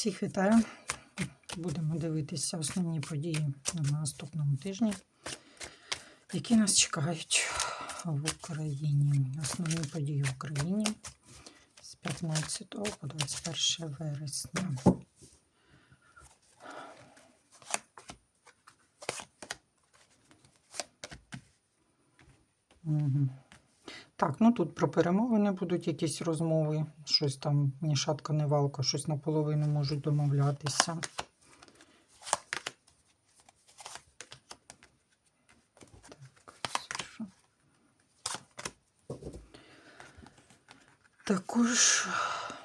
Всіх вітаю. Будемо дивитися основні події на наступному тижні, які нас чекають в Україні. Основні події в Україні з 15 по 21 вересня. Мгм. Так, ну тут про перемовини будуть якісь розмови, щось там ні шатка, ні валка, щось наполовину можуть домовлятися. Також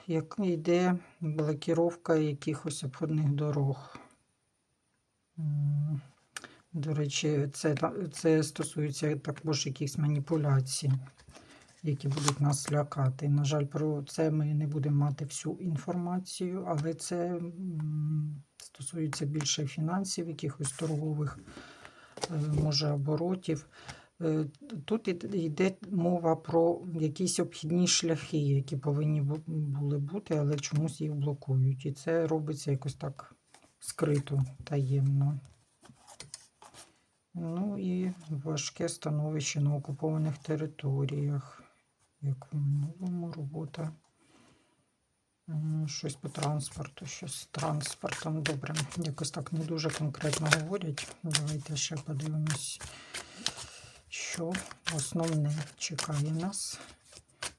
як йде блокіровка якихось обходних дорог. До речі, це, це стосується також якихось маніпуляцій, які будуть нас лякати. На жаль, про це ми не будемо мати всю інформацію, але це стосується більше фінансів, якихось торгових, е, може, оборотів. Е, Тут йде мова про якісь обхідні шляхи, які повинні були бути, але чомусь їх блокують. І це робиться якось так скрито, таємно. Ну і важке становище на окупованих територіях, як в минулому робота. Щось по транспорту, щось з транспортом. Добре, якось так не дуже конкретно говорять. Давайте ще подивимось, що основне чекає нас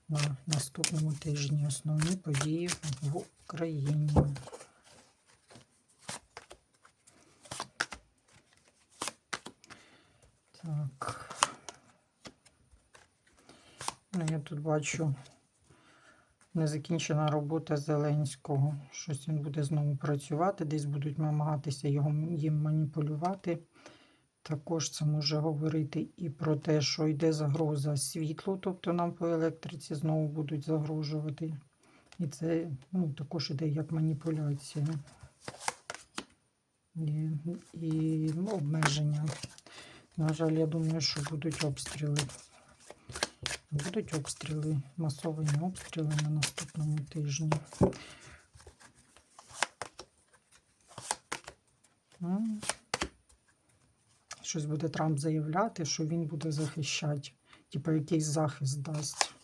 на наступному тижні. Основні події в Україні. Так. Я тут бачу незакінчена робота Зеленського. Щось він буде знову працювати, десь будуть намагатися його, їм маніпулювати. Також це може говорити і про те, що йде загроза світлу, тобто нам по електриці знову будуть загрожувати. І це ну, також іде як маніпуляція і, і ну, обмеження. На жаль, я думаю, що будуть обстріли. Будуть обстріли, масовані обстріли на наступному тижні. Щось буде Трамп заявляти, що він буде захищати, типу якийсь захист дасть.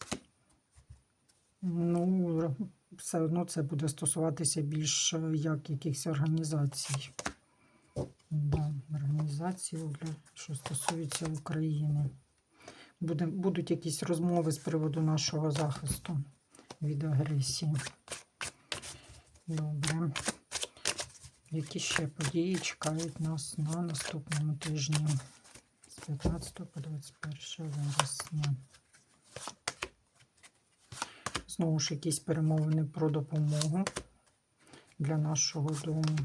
Ну, все одно це буде стосуватися більш е, як якихось організацій. Да, організації, для, що стосується України. Будуть якісь розмови з приводу нашого захисту від агресії. Добре. Які ще події чекають нас на наступному тижні з 15 по 21 вересня? Знову ж якісь перемовини про допомогу для нашого дому.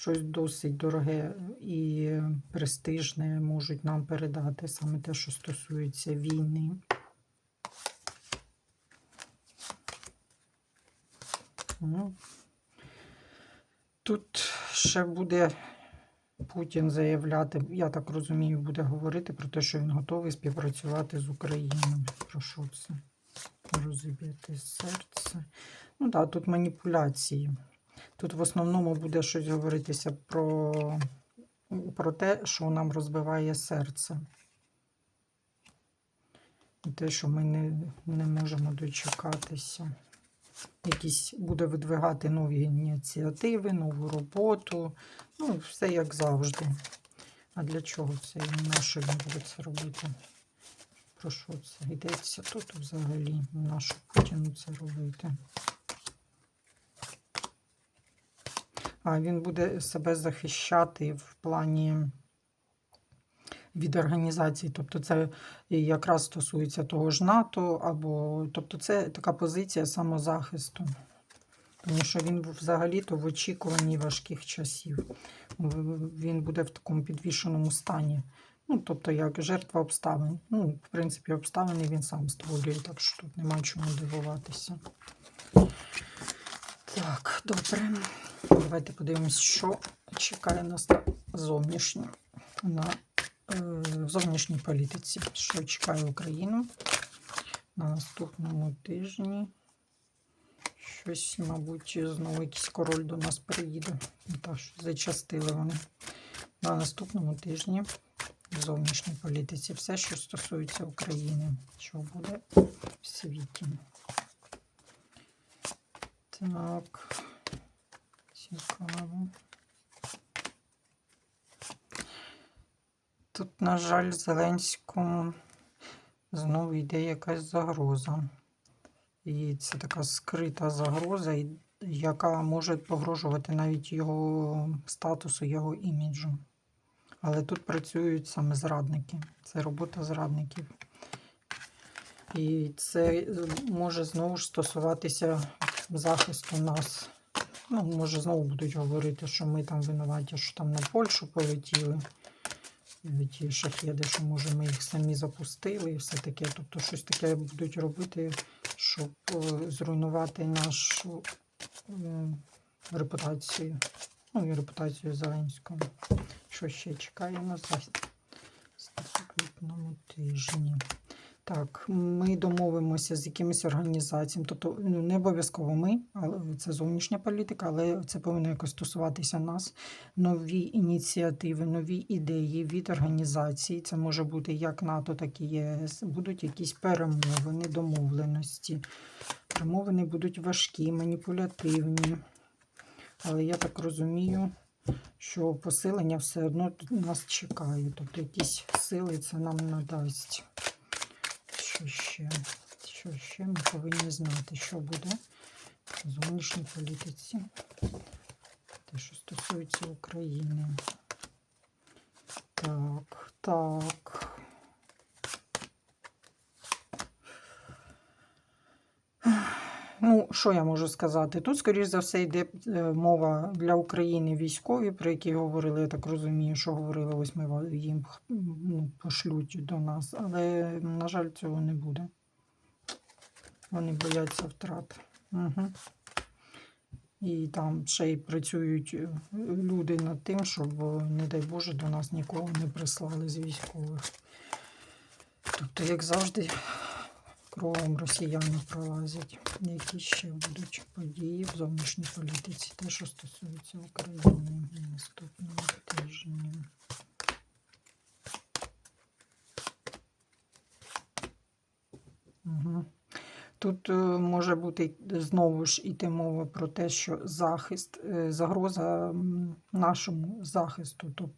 Щось досить дороге і престижне можуть нам передати саме те, що стосується війни. Ну, Тут ще буде Путін заявляти, я так розумію, буде говорити про те, що він готовий співпрацювати з Україною. Про що це? Розіб'яти серце. Ну так, тут маніпуляції. Тут в основному буде щось говоритися про, про те, що нам розбиває серце. Те, що ми не, не можемо дочекатися. Якісь буде видвигати нові ініціативи, нову роботу. Ну, все як завжди. А для чого це? На що він буде це робити? Про що це йдеться тут взагалі? На що Путіну це робити? А він буде себе захищати в плані від організацій. Тобто, це якраз стосується того ж НАТО, або тобто, це така позиція самозахисту. Тому що він взагалі-то в очікуванні важких часів. Він буде в такому підвішеному стані. Ну, тобто, як жертва обставин. Ну, в принципі, обставини він сам створює, так що тут нема чому дивуватися. Так, добре. Давайте подивимось, що чекає нас на зовнішню, на е, зовнішній політиці. Що чекає Україну на наступному тижні Щось, мабуть, знову якийсь король до нас приїде. Так, що зачастили вони. На наступному тижні в зовнішній політиці все, що стосується України, що буде в світі. Так, цікаво. Тут, на жаль, Зеленському знову йде якась загроза. І це така скрита загроза, яка може погрожувати навіть його статусу, його іміджу. Але тут працюють саме зрадники. Це робота зрадників. І це може знову ж стосуватися захисту нас. Ну, може, знову будуть говорити, що ми там винуваті, що там на Польщу полетіли. Ті шахеди, що може ми їх самі запустили і все таке. Тобто щось таке будуть робити, щоб е, зруйнувати нашу репутацію. Ну і репутацію Зеленського. Що ще чекає на наступному тижні? Так, ми домовимося з якимись організаціями. Тобто ну, не обов'язково ми, але це зовнішня політика, але це повинно якось стосуватися нас. Нові ініціативи, нові ідеї від організацій. Це може бути як НАТО, так і ЄС. Будуть якісь перемовини, домовленості. Перемовини будуть важкі, маніпулятивні. Але я так розумію, що посилення все одно нас чекає. Тобто якісь сили це нам надасть. Що ще? Що ще ми повинні знати, що буде в зовнішній політиці. Те, що стосується України. Так, так. Ну, що я можу сказати? Тут, скоріш за все, йде е, мова для України військові, про які говорили, я так розумію, що говорили, ось ми їм ну, пошлють до нас. Але, на жаль, цього не буде. Вони бояться втрат. Угу. І там ще й працюють е, люди над тим, щоб, е, не дай Боже, до нас нікого не прислали з військових. Тобто, як завжди, кровом росіяни пролазять. Які ще будуть події в зовнішній політиці, те, що стосується України наступного тижня. Угу. Тут е, може бути знову ж іти мова про те, що захист, е, загроза нашому захисту, тобто,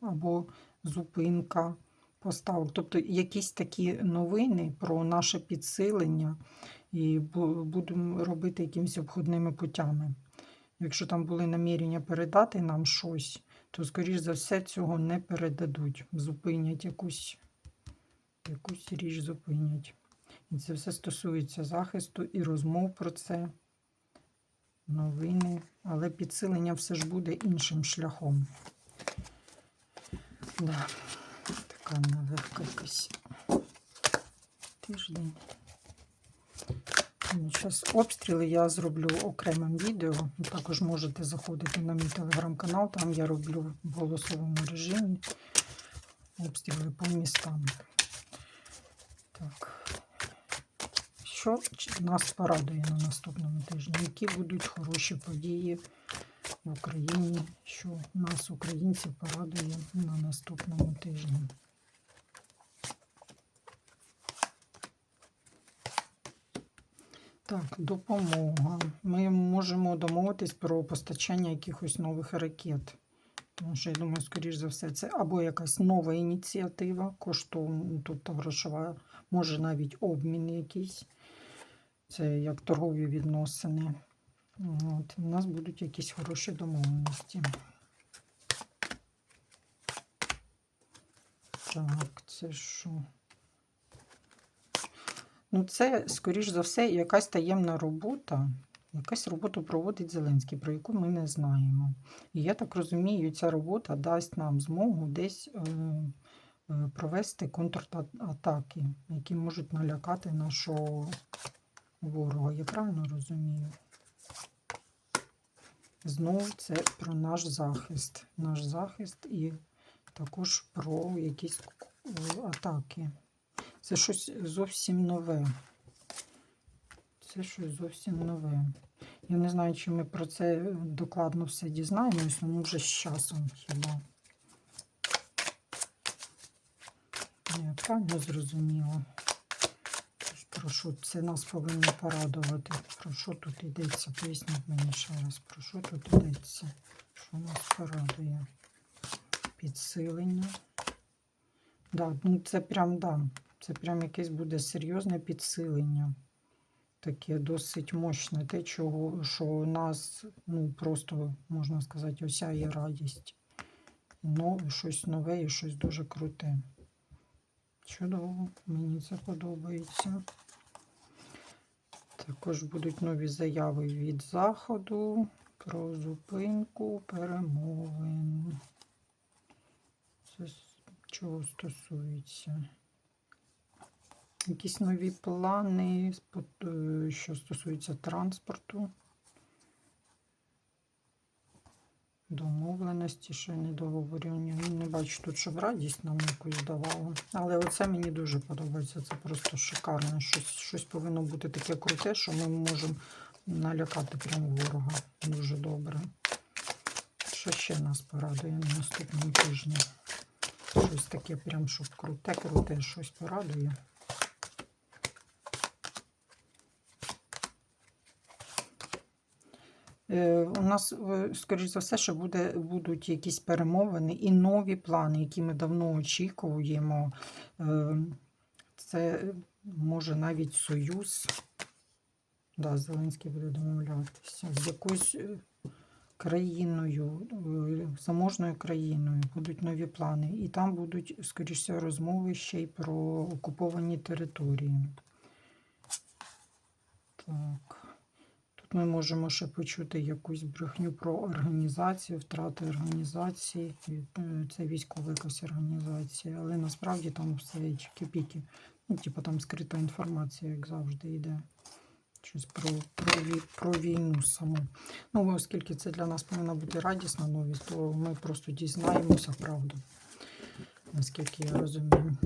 або зупинка поставок. Тобто якісь такі новини про наше підсилення і будемо робити якимись обходними путями. Якщо там були намірення передати нам щось, то, скоріш за все, цього не передадуть. Зупинять якусь, якусь річ зупинять. І це все стосується захисту і розмов про це, новини, але підсилення все ж буде іншим шляхом. Да, така нелегка якась тиждень. Зараз обстріли я зроблю окремим відео. Також можете заходити на мій телеграм-канал, там я роблю в голосовому режимі обстріли по містам. Так. Що нас порадує на наступному тижні? Які будуть хороші події в Україні? Що нас, українців, порадує на наступному тижні? Так, допомога. Ми можемо домовитись про постачання якихось нових ракет. Тому що, я думаю, скоріш за все, це або якась нова ініціатива, коштовна, тобто грошова, може навіть обмін якийсь. Це як торгові відносини. От, у нас будуть якісь хороші домовленості. Так, це що? Ну, це, скоріш за все, якась таємна робота. Якась роботу проводить Зеленський, про яку ми не знаємо. І я так розумію, ця робота дасть нам змогу десь е, е, провести контратаки, які можуть налякати нашого ворога. Я правильно розумію? Знову це про наш захист. Наш захист і також про якісь е, атаки. Це щось зовсім нове. це щось зовсім нове. Я не знаю, чи ми про це докладно все дізнаємось, ну вже з часом хіба. Я правильно зрозуміла. Про що це нас повинно порадувати? Про що тут йдеться? Поясніть мені ще раз, про що тут йдеться? Що нас порадує? Підсилення. Да, ну це прям да. Це прям якесь буде серйозне підсилення. Таке досить мощне. Те, чого, що у нас, ну, просто, можна сказати, осяє радість. Ну, щось нове і щось дуже круте. Чудово, мені це подобається. Також будуть нові заяви від заходу про зупинку перемовин. Це чого стосується? Якісь нові плани, е, що стосуються транспорту, домовленості, ще не договорювання. Ну, не бачу тут, щоб радість нам якусь давало. Але оце мені дуже подобається. Це просто шикарно. Щось, щось повинно бути таке круте, що ми можемо налякати прямо ворога. Дуже добре. Що ще нас порадує на наступному тижні? Щось таке, прям, щоб круте, круте, щось порадує. У нас, е, скоріш за все, що буде, будуть якісь перемовини і нові плани, які ми давно очікуємо. Е, Це може навіть союз. Да, Зеленський буде домовлятися з якоюсь е, країною, е, заможною країною будуть нові плани. І там будуть, скоріш всього, розмови ще й про окуповані території. Так. Ми можемо ще почути якусь брехню про організацію, втрати організації. Е, Це військова якась організація, але насправді там все чики-піки. Ну, типу там скрита інформація, як завжди, йде. Щось про, про, про війну саму. Ну, оскільки це для нас повинна бути радісна новість, то ми просто дізнаємося правду, наскільки я розумію.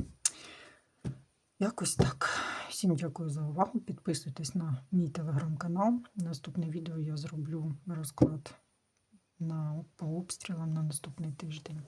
Якось так. Всім дякую за увагу. Підписуйтесь на мій телеграм-канал. Наступне відео я зроблю розклад на, по обстрілам на наступний тиждень.